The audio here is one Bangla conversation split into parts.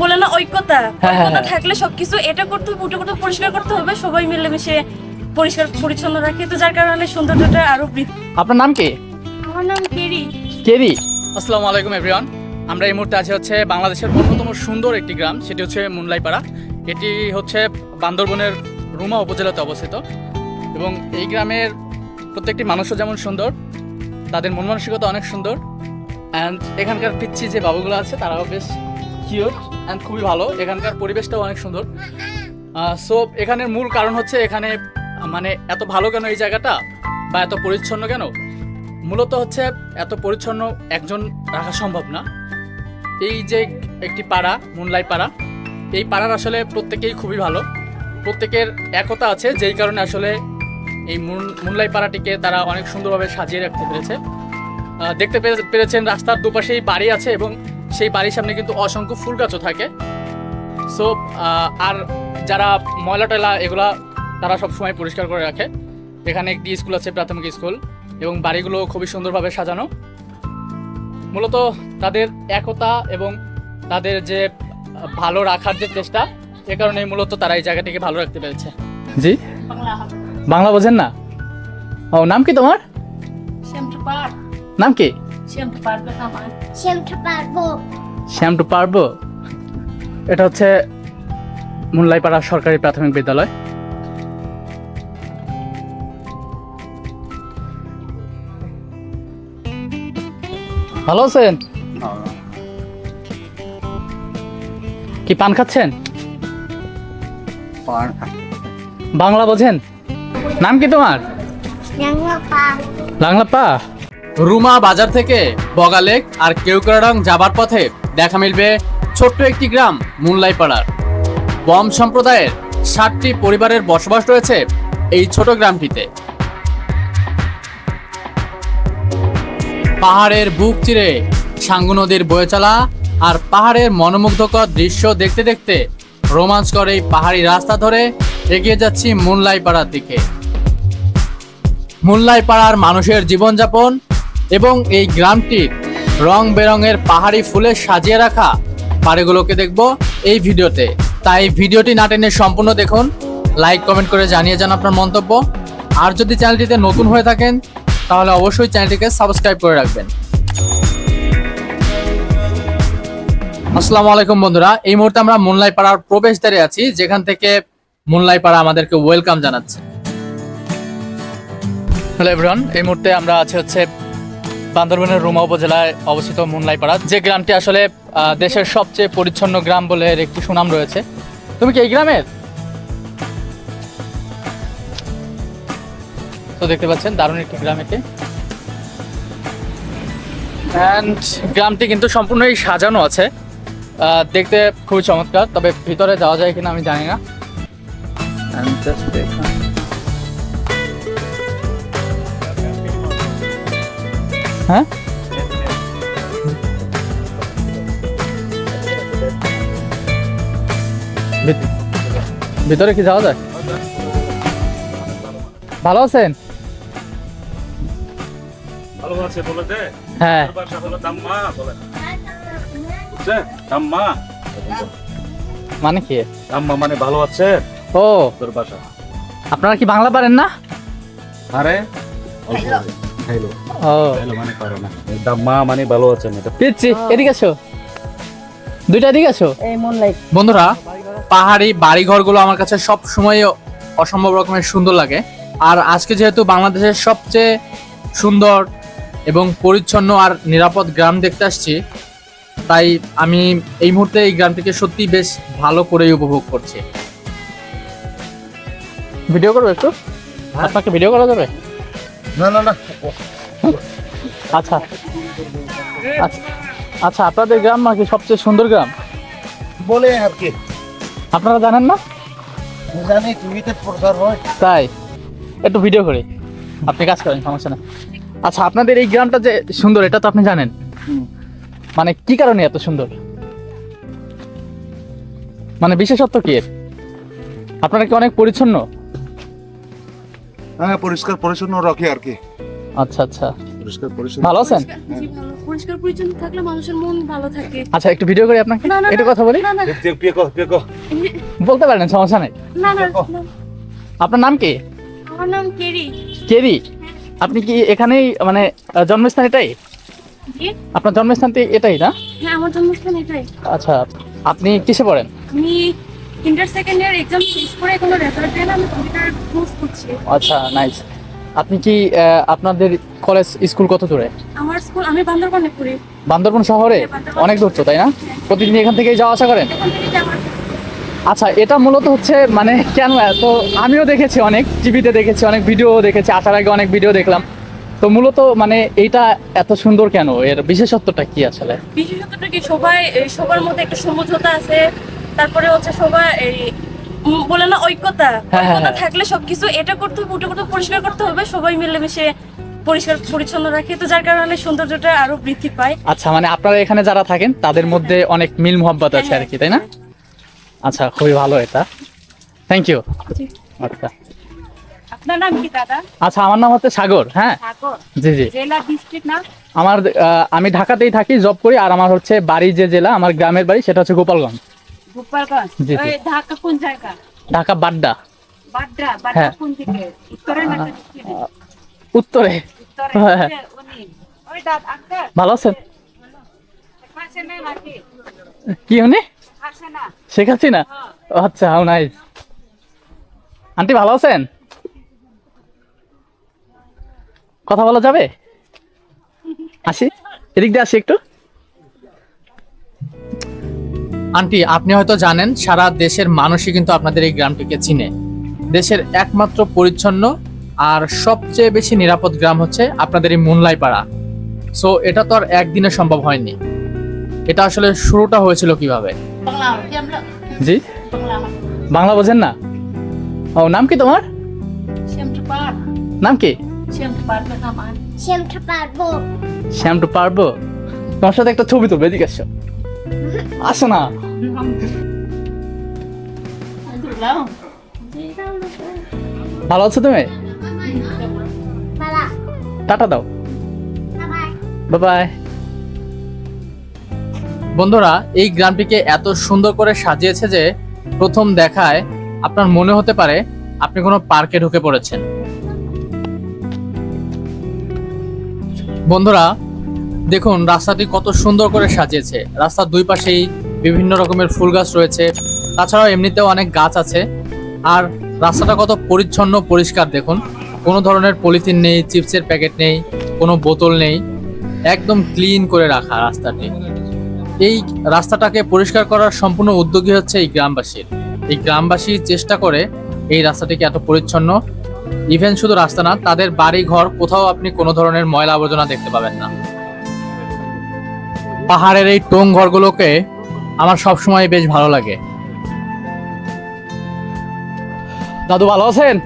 বলে না ঐক্যতা? হ্যাঁ, ঐক্যতা হ্যাঁ। থাকলে সবকিছু এটা করতে হবে ওটা করতে পরিষ্কার করতে হবে সবাই মিলেমিশে পরিষ্কার পরিচ্ছন্ন রাখে। তো যার কারণে সৌন্দর্যটা আরও বৃদ্ধি আপনার নাম কি? আমার নাম কেরি। কেরি। আসসালামু আলাইকুম এভরিওয়ান আমরা এই মুহূর্তে আছি হচ্ছে বাংলাদেশের অন্যতম সুন্দর একটি গ্রাম সেটি হচ্ছে মুনলাইপাড়া। এটি হচ্ছে বান্দরবনের রুমা উপজেলাতে অবস্থিত। এবং এই গ্রামের প্রত্যেকটি মানুষও যেমন সুন্দর তাদের মন মানসিকতা অনেক সুন্দর। অ্যান্ড এখানকার পিচ্ছি যে বাবুগুলো আছে তারাও বেশ কিউট অ্যান্ড খুবই ভালো। এখানকার পরিবেশটাও অনেক সুন্দর। সো এখানের মূল কারণ হচ্ছে এখানে মানে এত ভালো কেন এই জায়গাটা? বা এত পরিচ্ছন্ন কেন? মূলত হচ্ছে এত পরিচ্ছন্ন একজন রাখা সম্ভব না। এই যে একটি পাড়া মুনলাই পাড়া, এই পাড়ার আসলে প্রত্যেকেই খুবই ভালো। প্রত্যেকের একতা আছে, যেই কারণে আসলে এই মুন- মুনলাই পাড়াটিকে তারা অনেক সুন্দরভাবে সাজিয়ে রাখতে পেরেছে। দেখতে পেরে- পেরেছেন রাস্তার দুপাশেই বাড়ি আছে এবং সেই বাড়ির সামনে কিন্তু অসংখ্য ফুল গাছও থাকে। সো আর যারা ময়লা টয়লা এগুলা তারা সব সময় পরিষ্কার করে রাখে। এখানে একটি স্কুল আছে প্রাথমিক স্কুল এবং বাড়িগুলো খুবই সুন্দরভাবে সাজানো। মূলত তাদের একতা এবং তাদের যে ভালো রাখার যে চেষ্টা এ কারণে মূলত তারা এই জায়গাটিকে ভালো রাখতে পেরেছে। জি? বাংলা বাংলা বোঝেন না? ও নাম কি তোমার? নাম কি? শ্যামটু পারবে আমার শ্যামটা পারব। শ্যাম পারব? এটা হচ্ছে মুনলাইপাড়া সরকারি প্রাথমিক বিদ্যালয়। ভালো আছেন? কি পান খাচ্ছেন? বাংলা বোঝেন? নাম কি তোমার? ন্যাংরা পা। পা? রুমা বাজার থেকে বগালেক আর কেউকরাডং যাবার পথে দেখা মিলবে ছোট্ট একটি গ্রাম, মুনলাইপাড়ার। বম সম্প্রদায়ের ষাটটি পরিবারের বসবাস রয়েছে এই ছোট গ্রামটিতে। পাহাড়ের বুক চিরে সাঙ্গু নদীর বয়ে চলা আর পাহাড়ের মনোমুগ্ধকর দৃশ্য দেখতে দেখতে রোমাঞ্চকর এই পাহাড়ি রাস্তা ধরে এগিয়ে যাচ্ছি মুনলাইপাড়ার দিকে। মুল্লাই পাড়ার মানুষের জীবনযাপন এবং এই গ্রামটি রং বেরঙের পাহাড়ি ফুলে সাজিয়ে রাখা বাড়িগুলোকে দেখব এই ভিডিওতে। তাই ভিডিওটি না টেনে সম্পূর্ণ দেখুন, লাইক, কমেন্ট করে জানিয়ে যান আপনার মন্তব্য। আর যদি চ্যানেলটিতে নতুন হয়ে থাকেন, তাহলে অবশ্যই চ্যানেলটিকে সাবস্ক্রাইব করে রাখবেন। আসসালামু আলাইকুম বন্ধুরা, এই মুহূর্তে আমরা মুনলাই পাড়ার প্রবেশদ্বারে আছি, যেখান থেকে মুনলাই পাড়া আমাদেরকে ওয়েলকাম জানাচ্ছে। হ্যালো এভরিওয়ান, এই মুহূর্তে আমরা আছি হচ্ছে বান্দরবনের রুমা উপজেলায় অবস্থিত মুনলাইপাড়া। যে গ্রামটি আসলে দেশের সবচেয়ে পরিচ্ছন্ন গ্রাম বলে এর একটি সুনাম রয়েছে। তুমি কি এই গ্রামের? তো দেখতে পাচ্ছেন, দারুণ একটি গ্রাম এটি। অ্যান্ড গ্রামটি কিন্তু সম্পূর্ণই সাজানো আছে। দেখতে খুবই চমৎকার, তবে ভিতরে যাওয়া যায় কিনা আমি জানি না। হ্যাঁ? ভিতরে কি যাওয়া যায়? ভালো আছেন? ভালো আছে বলে দে। হ্যাঁ। দাম্মা বলে দাম্মা মানে কি? দাম্মা মানে ভালো আছে? ও। তোর বাসা। আপনারা কি বাংলা পারেন না? আরে? খাইলো। মানে পারো না। দাম্মা মানে ভালো আছেন এটা। পিচ্ছি এদিকে আসো। দুইটা এদিকে আসো। এই মন লাইক। বন্ধুরা পাহাড়ি বাড়িঘরগুলো আমার কাছে সব সময় অসম্ভব রকমের সুন্দর লাগে। আর আজকে যেহেতু বাংলাদেশের সবচেয়ে সুন্দর এবং পরিচ্ছন্ন আর নিরাপদ গ্রাম দেখতে আসছি তাই আমি এই মুহূর্তে এই গ্রামটিকে সত্যি বেশ ভালো করেই উপভোগ করছি। ভিডিও করবে একটু? আপনাকে ভিডিও করা যাবে? না না না। আচ্ছা। আচ্ছা আচ্ছা আপনাদের গ্রাম নাকি সবচেয়ে সুন্দর গ্রাম? বলে আর কি। আপনারা জানেন না? জানি টিভিতে প্রচার হয়। তাই। একটু ভিডিও করি। আপনি কাজ করেন সমস্যা নেই। আচ্ছা আপনাদের এই গ্রামটা যে সুন্দর এটা তো আপনি জানেন। মানে কি কারণে এত সুন্দর? মানে বিশেষত্ব কি? আপনারা কি অনেক পরিচ্ছন্ন? হ্যাঁ পরিষ্কার পরিচ্ছন্ন রাখি আর কি। আচ্ছা আচ্ছা। পরিষ্কার পরিচ্ছন্ন। ভালো আছেন? পরিষ্কার- জি, ভালো। পরিষ্কার পরিচ্ছন্ন থাকলে মানুষের মন ভালো থাকে। আচ্ছা একটু ভিডিও করি আপনাকে? একটু কথা বলি? না না। দেখ দেখ পিয়ে কো পিয়ে কো বলতে পারেন সমস্যা নেই। না না না। আপনার নাম কি? আমার নাম কেরি। কেরি? আপনি কি এখানেই মানে জন্মস্থান এটাই? আপনার জন্মস্থান এটাই না? হ্যাঁ আমার জন্মস্থান এটাই। আচ্ছা আপনি কিসে পড়েন? আমি ইন্টার সেকেন্ড ইয়ার এক্সাম শেষ করে কোনো রেজাল্ট আমি কম্পিউটার কোর্স করছি। আচ্ছা নাইস আপনি কি আপনাদের কলেজ স্কুল কত দূরে? আমার স্কুল আমি বান্দরবানে পড়ি। বান্দরবন শহরে? অনেক দূর তো তাই না? প্রতিদিন এখান থেকেই যাওয়া আসা করেন? আচ্ছা এটা মূলত হচ্ছে মানে কেন এত আমিও দেখেছি অনেক টিভিতে দেখেছি অনেক ভিডিও দেখেছি আসার আগে অনেক ভিডিও দেখলাম। তো মূলত মানে এইটা এত সুন্দর কেন? এর বিশেষত্বটা কি আসলে? বিশেষতটা কি সবাই সবার মধ্যে একটা সমঝোতা আছে তারপরে হচ্ছে সবাই এই বলে না ঐক্যতা হ্যাঁ, হ্যাঁ, ঐক্যতা হ্যাঁ। থাকলে সবকিছু এটা করতে হবে ওটা করতে পরিষ্কার করতে হবে সবাই মিলেমিশে পরিষ্কার পরিচ্ছন্ন রাখে। তো যার কারণে সৌন্দর্যটা আরও বৃদ্ধি পায়। আচ্ছা মানে আপনারা এখানে যারা থাকেন তাদের মধ্যে অনেক মিল মোহাম্মত আছে আর কি তাই না? আচ্ছা খুবই ভালো এটা। থ্যাংক ইউ আচ্ছা। আপনার নাম কি দাদা? আচ্ছা আমার নাম হচ্ছে সাগর হ্যাঁ? জি জি। জেলা ডিস্ট্রিক্ট না? আমার আমি ঢাকাতেই থাকি জব করি আর আমার হচ্ছে বাড়ি যে জেলা আমার গ্রামের বাড়ি সেটা হচ্ছে গোপালগঞ্জ। গোপালগঞ্জ। ওই ঢাকা কোন জায়গা? ঢাকা বাড্ডা। বাড্ডা বাড্ডা হ্যাঁ। কোন দিকে? উত্তরে না উত্তরে। উত্তরে হ্যাঁ, হ্যাঁ। হচ্ছে উনি। ওই দাদ আঙ্কেল ভালো আছেন? কি উনি? শেখ হাসিনা? ও আচ্ছা হাউ নাইস আন্টি ভালো আছেন? কথা বলা যাবে? আসি? এদিক দিয়ে আসি একটু। আন্টি আপনি হয়তো জানেন সারা দেশের মানুষই কিন্তু আপনাদের এই গ্রামটিকে চিনে। দেশের একমাত্র পরিচ্ছন্ন আর সবচেয়ে বেশি নিরাপদ গ্রাম হচ্ছে আপনাদের এই মুনলাই পাড়া সো এটা তো আর একদিনে সম্ভব হয়নি। এটা আসলে শুরুটা হয়েছিল কীভাবে? জি? বাংলা। বোঝেন না? ও নাম কি তোমার? নাম কি? শ্যামটা পারব শ্যাম টু পারব তোমার সাথে একটা ছবি তুলবে এদিকে আসো আসো না। ভালো আছো তুমি? টাটা দাও। বন্ধুরা, এই গ্রামটিকে এত সুন্দর করে সাজিয়েছে যে প্রথম দেখায় আপনার মনে হতে পারে আপনি কোনো পার্কে ঢুকে পড়েছেন। বন্ধুরা দেখুন, রাস্তাটি কত সুন্দর করে সাজিয়েছে। রাস্তার দুই পাশেই বিভিন্ন রকমের ফুল গাছ রয়েছে। তাছাড়াও এমনিতেও অনেক গাছ আছে। আর রাস্তাটা কত পরিচ্ছন্ন, পরিষ্কার, দেখুন। কোনো ধরনের পলিথিন নেই, চিপসের প্যাকেট নেই, কোনো বোতল নেই। একদম ক্লিন করে রাখা রাস্তাটি। এই রাস্তাটাকে পরিষ্কার করার সম্পূর্ণ উদ্যোগী হচ্ছে এই গ্রামবাসীর। এই গ্রামবাসী চেষ্টা করে এই রাস্তাটিকে এত পরিচ্ছন্ন। ইভেন শুধু রাস্তা না, তাদের বাড়ি ঘর কোথাও আপনি কোনো ধরনের ময়লা আবর্জনা দেখতে পাবেন না। পাহাড়ের এই টোং ঘরগুলোকে আমার সবসময় বেশ ভালো লাগে। দাদু ভালো আছেন?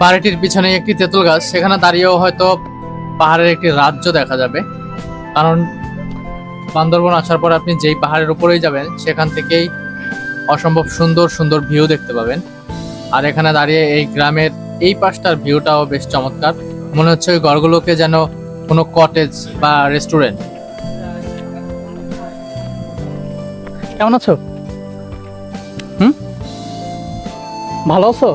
বাড়িটির পিছনে একটি তেঁতুল গাছ সেখানে দাঁড়িয়েও হয়তো পাহাড়ের একটি রাজ্য দেখা যাবে। কারণ বান্দরবন আসার পর আপনি যেই পাহাড়ের উপরেই যাবেন সেখান থেকেই অসম্ভব সুন্দর সুন্দর ভিউ দেখতে পাবেন। আর এখানে দাঁড়িয়ে এই গ্রামের এই পাশটার ভিউটাও বেশ চমৎকার। মনে হচ্ছে ওই ঘরগুলোকে যেন কোনো কটেজ বা রেস্টুরেন্ট কেমন আছো? হুম? ভালো আছো?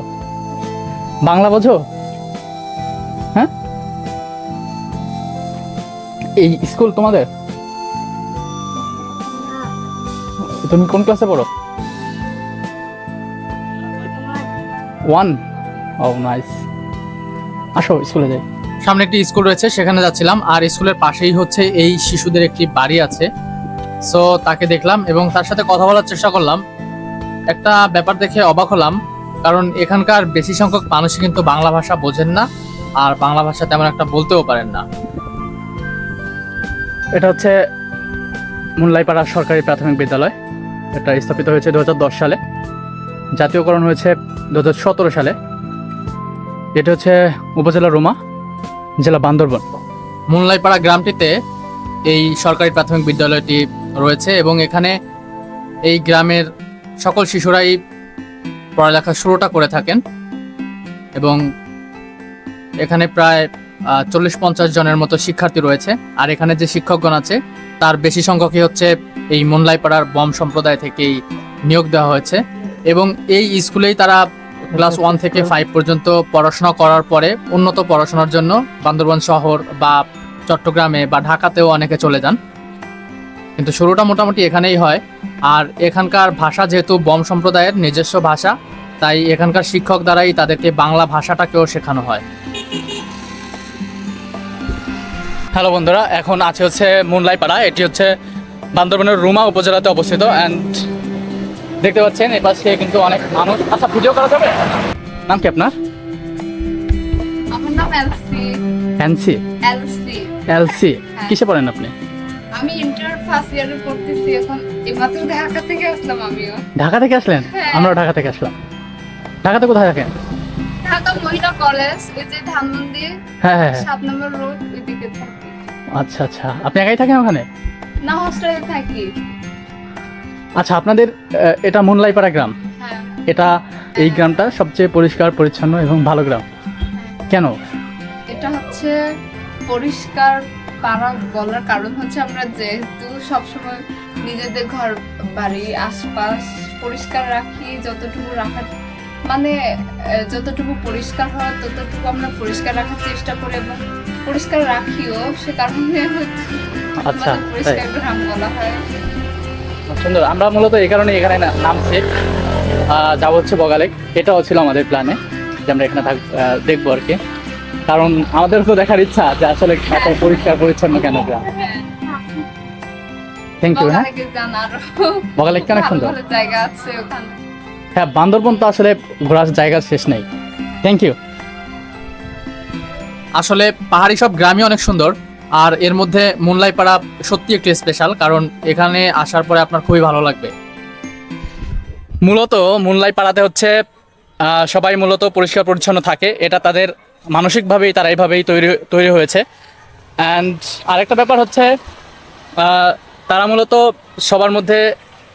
বাংলা বোঝো? হ্যাঁ? এই স্কুল তোমাদের? তুমি কোন ক্লাসে পড়ো? ওয়ান ও নাইস আসো স্কুলে যাই। সামনে একটি স্কুল রয়েছে সেখানে যাচ্ছিলাম। আর স্কুলের পাশেই হচ্ছে এই শিশুদের একটি বাড়ি আছে। সো তাকে দেখলাম এবং তার সাথে কথা বলার চেষ্টা করলাম। একটা ব্যাপার দেখে অবাক হলাম কারণ এখানকার বেশি সংখ্যক মানুষই কিন্তু বাংলা ভাষা বোঝেন না আর বাংলা ভাষা তেমন একটা বলতেও পারেন না। এটা হচ্ছে মুনলাইপাড়া সরকারি প্রাথমিক বিদ্যালয়। এটা স্থাপিত হয়েছে দু হাজার দশ সালে। জাতীয়করণ হয়েছে দু হাজার সতেরো সালে। এটা হচ্ছে উপজেলা রোমা, জেলা বান্দরবন। মুনলাইপাড়া গ্রামটিতে এই সরকারি প্রাথমিক বিদ্যালয়টি রয়েছে এবং এখানে এই গ্রামের সকল শিশুরাই পড়ালেখা শুরুটা করে থাকেন এবং এখানে প্রায় চল্লিশ পঞ্চাশ জনের মতো শিক্ষার্থী রয়েছে। আর এখানে যে শিক্ষকগণ আছে, তার বেশি সংখ্যকই হচ্ছে এই মোনলাইপাড়ার বম সম্প্রদায় থেকেই নিয়োগ দেওয়া হয়েছে। এবং এই স্কুলেই তারা ক্লাস ওয়ান থেকে ফাইভ পর্যন্ত পড়াশোনা করার পরে উন্নত পড়াশোনার জন্য বান্দরবান শহর বা চট্টগ্রামে বা ঢাকাতেও অনেকে চলে যান। কিন্তু শুরুটা মোটামুটি এখানেই হয়। আর এখানকার ভাষা যেহেতু বম সম্প্রদায়ের নিজস্ব ভাষা তাই এখানকার শিক্ষক দ্বারাই তাদেরকে বাংলা ভাষাটাকেও শেখানো হয়। হ্যালো বন্ধুরা এখন আছে হচ্ছে মুনলাই পাড়া এটি হচ্ছে বান্দরবানের রুমা উপজেলাতে অবস্থিত। অ্যান্ড দেখতে পাচ্ছেন এই পাশে কিন্তু অনেক মানুষ। আচ্ছা ভিডিও করা যাবে? নাম কি আপনার? আমার নাম এলসি। Fancy LC. এলসি। কিসে পড়েন আপনি? আমি ইন্টার ফার্স্ট ইয়ারে পড়তেছি এখন এইমাত্র ঢাকা থেকে আসলাম আমিও। ঢাকা থেকে আসলেন? হ্যাঁ। আমরা ঢাকা থেকে আসলাম। ঢাকাতে কোথায় থাকেন? ঢাকা মহিলা কলেজ এই যে ধানমন্ডি হ্যাঁ হ্যাঁ হ্যাঁ। সাত নম্বর রোড ওইদিকে থাকি। আচ্ছা আচ্ছা। আপনি একাই থাকেন ওখানে? না হোস্টেলে থাকি। আচ্ছা আপনাদের এটা মুনলাইপাড়া গ্রাম? হ্যাঁ। এটা এই গ্রামটা সবচেয়ে পরিষ্কার পরিচ্ছন্ন এবং ভালো গ্রাম? কেন? এটা হচ্ছে পরিষ্কার পাড়া বলার কারণ হচ্ছে আমরা যেহেতু সবসময় নিজেদের ঘর বাড়ি আশপাশ পরিষ্কার রাখি যতটুকু রাখার মানে যতটুকু পরিষ্কার হয় ততটুকু আমরা পরিষ্কার রাখার চেষ্টা করি এবং পরিষ্কার রাখিও। সে কারণে হয়তো আচ্ছা, পরিষ্কার গ্রাম বলা হয়। সুন্দর। আমরা মূলত এই কারণে এখানে না- নামছি। যাব হচ্ছে বগালেক। এটাও ছিল আমাদের প্ল্যানে যে আমরা এখানে থাক দেখব আর কি। কারণ আমাদের তো দেখার ইচ্ছা যে আসলে এত পরিষ্কার পরিচ্ছন্ন কেন গ্রাম? থ্যাংক ইউ হ্যাঁ? বগালেকে কেন সুন্দর? জায়গা আছে ওখানে। হ্যাঁ বান্দরবন তো আসলে ঘোরার জায়গার শেষ নেই। থ্যাংক ইউ আসলে পাহাড়ি সব গ্রামই অনেক সুন্দর। আর এর মধ্যে মুনলাইপাড়া সত্যি একটু স্পেশাল কারণ এখানে আসার পরে আপনার খুবই ভালো লাগবে। মূলত মুনলাই পাড়াতে হচ্ছে সবাই মূলত পরিষ্কার পরিচ্ছন্ন থাকে। এটা তাদের মানসিকভাবেই তারা এইভাবেই তৈরি তৈরি হয়েছে। অ্যান্ড আরেকটা ব্যাপার হচ্ছে তারা মূলত সবার মধ্যে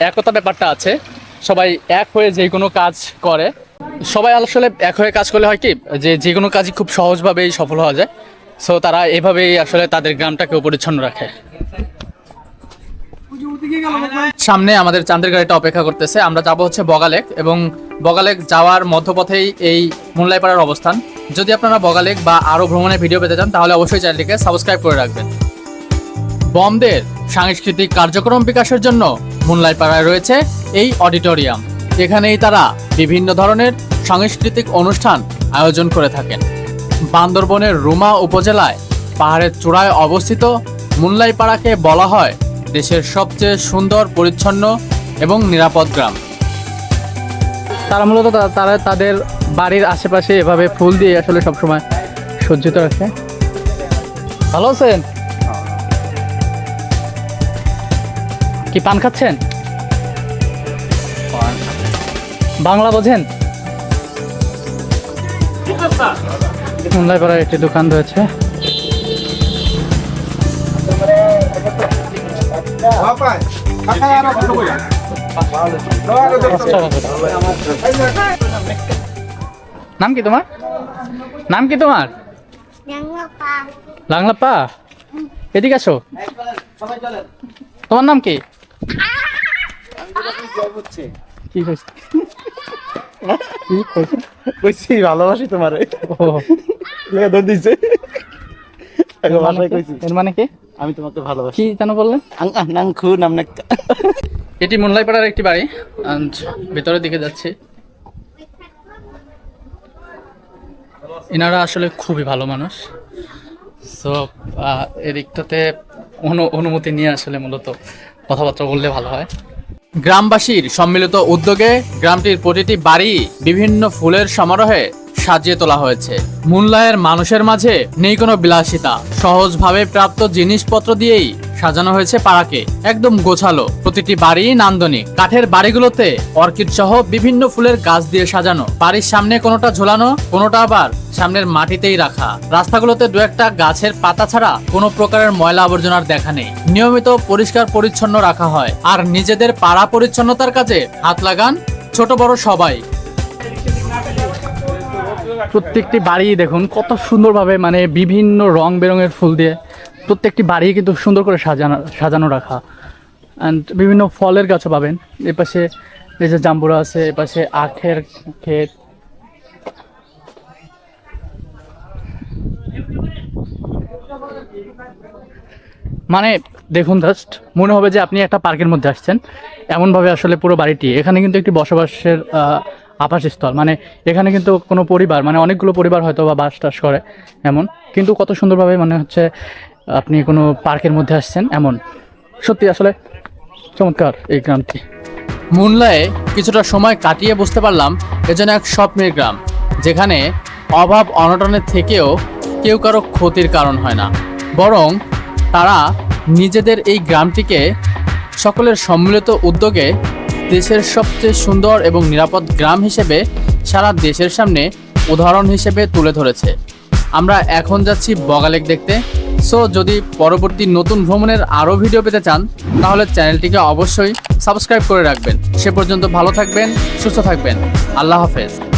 একতা ব্যাপারটা আছে। সবাই এক হয়ে যে কোনো কাজ করে। সবাই আসলে এক হয়ে কাজ করলে হয় কি, যে যে কোনো কাজই খুব সহজভাবেই সফল হওয়া যায়। সো তারা এভাবেই আসলে তাদের গ্রামটাকেও পরিচ্ছন্ন রাখে। সামনে আমাদের চাঁদের গাড়িটা অপেক্ষা করতেছে। আমরা যাব হচ্ছে বগালেক এবং বগালেক যাওয়ার মধ্যপথেই এই মুনলাইপাড়ার অবস্থান। যদি আপনারা বগালেক বা আরও ভ্রমণের ভিডিও পেতে চান, তাহলে অবশ্যই চ্যানেলটিকে সাবস্ক্রাইব করে রাখবেন। বমদের সাংস্কৃতিক কার্যক্রম বিকাশের জন্য মুনলাইপাড়ায় রয়েছে এই অডিটোরিয়াম। এখানেই তারা বিভিন্ন ধরনের সাংস্কৃতিক অনুষ্ঠান আয়োজন করে থাকেন। বান্দরবনের রুমা উপজেলায় পাহাড়ের চূড়ায় অবস্থিত মুল্লাইপাড়াকে বলা হয় দেশের সবচেয়ে সুন্দর, পরিচ্ছন্ন এবং নিরাপদ গ্রাম। তারা মূলত তারা তাদের বাড়ির আশেপাশে এভাবে ফুল দিয়ে আসলে সবসময় সজ্জিত রাখে। ভালো আছেন? কি পান খাচ্ছেন? বাংলা বোঝেন? মুন্লাইপাড়ার একটি দোকান রয়েছে। নাম কি তোমার? নাম কি তোমার. লাংলাপ্পা এদিকে আসো। তোমার নাম কি? কি কি কইছ কইছি ভালোবাসি তোমারে। ও। লেগে দিছে। এর মানে কি? কইছি। এর মানে কি? আমি তোমাকে ভালোবাসি। কি যেন বললেন আং আহ নাং খু নাম এটি মুনলাইপাড়ার একটি বাড়ি ভেতরের দিকে যাচ্ছি। এনারা আসলে খুবই ভালো মানুষ। সো এদিকটাতে অনু- অনুমতি নিয়ে আসলে মূলত কথাবার্তা বললে ভালো হয়। গ্রামবাসীর সম্মিলিত উদ্যোগে গ্রামটির প্রতিটি বাড়ি বিভিন্ন ফুলের সমারোহে সাজিয়ে তোলা হয়েছে। মুনলায়ের মানুষের মাঝে নেই কোনো বিলাসিতা। সহজভাবে প্রাপ্ত জিনিসপত্র দিয়েই সাজানো হয়েছে পাড়াকে। একদম গোছালো। প্রতিটি বাড়ি নান্দনিক। কাঠের বাড়িগুলোতে অর্কিড সহ বিভিন্ন ফুলের গাছ দিয়ে সাজানো। বাড়ির সামনে কোনোটা ঝোলানো, কোনোটা আবার সামনের মাটিতেই রাখা। রাস্তাগুলোতে দু একটা গাছের পাতা ছাড়া কোনো প্রকারের ময়লা আবর্জনার দেখা নেই। নিয়মিত পরিষ্কার পরিচ্ছন্ন রাখা হয়। আর নিজেদের পাড়া পরিচ্ছন্নতার কাজে হাত লাগান ছোট বড় সবাই। প্রত্যেকটি বাড়ি দেখুন কত সুন্দরভাবে মানে বিভিন্ন রং বেরঙের ফুল দিয়ে প্রত্যেকটি বাড়ি কিন্তু সুন্দর করে সাজানো সাজানো রাখা। অ্যান্ড বিভিন্ন ফলের গাছও পাবেন। এপাশে এই যে জাম্বুরা আছে এপাশে আখের ক্ষেত। মানে দেখুন জাস্ট মনে হবে যে আপনি একটা পার্কের মধ্যে আসছেন। এমনভাবে আসলে পুরো বাড়িটি। এখানে কিন্তু একটি বসবাসের আবাসস্থল। মানে এখানে কিন্তু কোনো পরিবার মানে অনেকগুলো পরিবার হয়তো বা বাস টাস করে এমন। কিন্তু কত সুন্দরভাবে মনে হচ্ছে আপনি কোনো পার্কের মধ্যে আসছেন? এমন। সত্যি আসলে চমৎকার এই গ্রামটি। মুনলায় কিছুটা সময় কাটিয়ে বুঝতে পারলাম এ এজন্য এক স্বপ্নের গ্রাম, যেখানে অভাব অনটনের থেকেও কেউ কারও ক্ষতির কারণ হয় না। বরং তারা নিজেদের এই গ্রামটিকে সকলের সম্মিলিত উদ্যোগে দেশের সবচেয়ে সুন্দর এবং নিরাপদ গ্রাম হিসেবে সারা দেশের সামনে উদাহরণ হিসেবে তুলে ধরেছে। আমরা এখন যাচ্ছি বগালেক দেখতে। সো যদি পরবর্তী নতুন ভ্রমণের আরও ভিডিও পেতে চান, তাহলে চ্যানেলটিকে অবশ্যই সাবস্ক্রাইব করে রাখবেন। সে পর্যন্ত ভালো থাকবেন, সুস্থ থাকবেন। আল্লাহ হাফেজ।